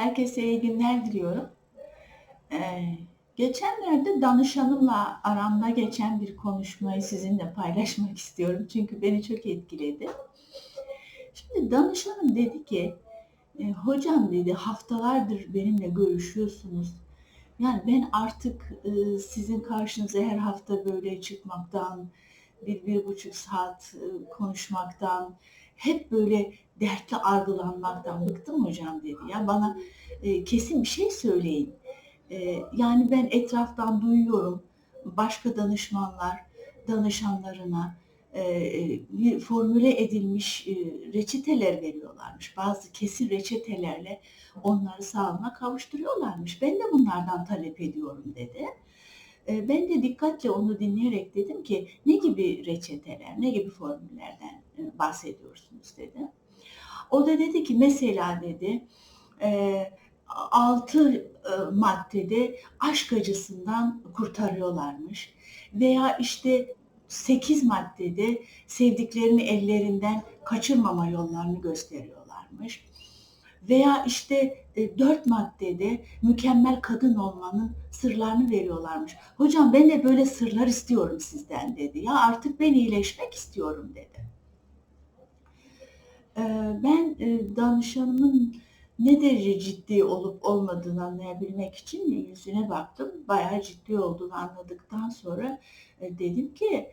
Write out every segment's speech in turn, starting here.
Herkese iyi günler diliyorum. Ee, geçenlerde danışanımla aramda geçen bir konuşmayı sizinle paylaşmak istiyorum. Çünkü beni çok etkiledi. Şimdi danışanım dedi ki, e, hocam dedi haftalardır benimle görüşüyorsunuz. Yani ben artık e, sizin karşınıza her hafta böyle çıkmaktan, bir, bir buçuk saat e, konuşmaktan, hep böyle dertli argılanmaktan bıktım hocam dedi. Ya bana e, kesin bir şey söyleyin. E, yani ben etraftan duyuyorum başka danışmanlar danışanlarına e, bir formüle edilmiş e, reçeteler veriyorlarmış. Bazı kesin reçetelerle onları sağlığına kavuşturuyorlarmış. Ben de bunlardan talep ediyorum dedi. E, ben de dikkatle onu dinleyerek dedim ki ne gibi reçeteler, ne gibi formüllerden e, bahsediyorsunuz dedi. O da dedi ki mesela dedi e, 6 e, maddede aşk acısından kurtarıyorlarmış. Veya işte 8 maddede sevdiklerini ellerinden kaçırmama yollarını gösteriyorlarmış. Veya işte e, 4 maddede mükemmel kadın olmanın sırlarını veriyorlarmış. Hocam ben de böyle sırlar istiyorum sizden dedi. Ya artık ben iyileşmek istiyorum dedi. E, ben e, danışanımın ne derece ciddi olup olmadığını anlayabilmek için yüzüne baktım. Bayağı ciddi olduğunu anladıktan sonra e, dedim ki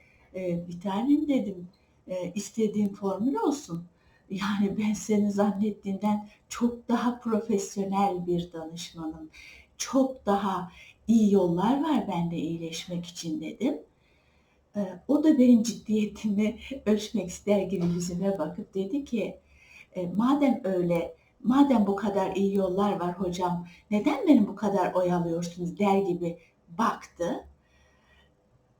bir tanem dedim e, istediğin formül olsun. Yani ben seni zannettiğinden çok daha profesyonel bir danışmanım. Çok daha iyi yollar var bende iyileşmek için dedim. E, o da benim ciddiyetimi ölçmek ister gibi yüzüme bakıp dedi ki e, madem öyle madem bu kadar iyi yollar var hocam neden beni bu kadar oyalıyorsunuz der gibi baktı.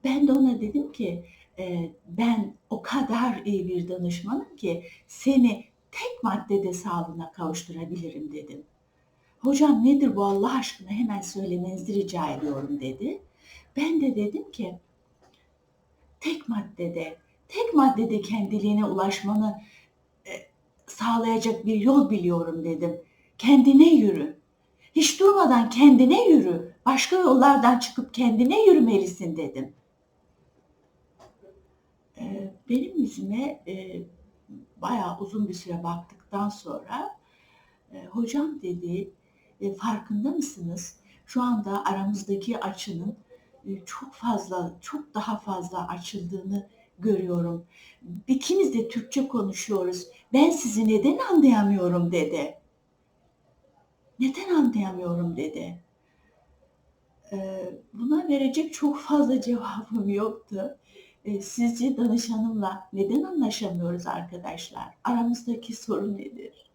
Ben de ona dedim ki e, ben o kadar iyi bir danışmanım ki seni tek maddede sağlığına kavuşturabilirim dedim. Hocam nedir bu Allah aşkına hemen söylemenizi rica ediyorum dedi. Ben de dedim ki tek maddede, tek maddede kendiliğine ulaşmanı e, sağlayacak bir yol biliyorum dedim. Kendine yürü. Hiç durmadan kendine yürü. Başka yollardan çıkıp kendine yürümelisin dedim. Ee, benim yüzüme e, bayağı uzun bir süre baktıktan sonra e, hocam dedi e, farkında mısınız? Şu anda aramızdaki açının çok fazla, çok daha fazla açıldığını görüyorum. İkimiz de Türkçe konuşuyoruz. Ben sizi neden anlayamıyorum dedi. Neden anlayamıyorum dedi. Ee, buna verecek çok fazla cevabım yoktu. Ee, sizce danışanımla neden anlaşamıyoruz arkadaşlar? Aramızdaki sorun nedir?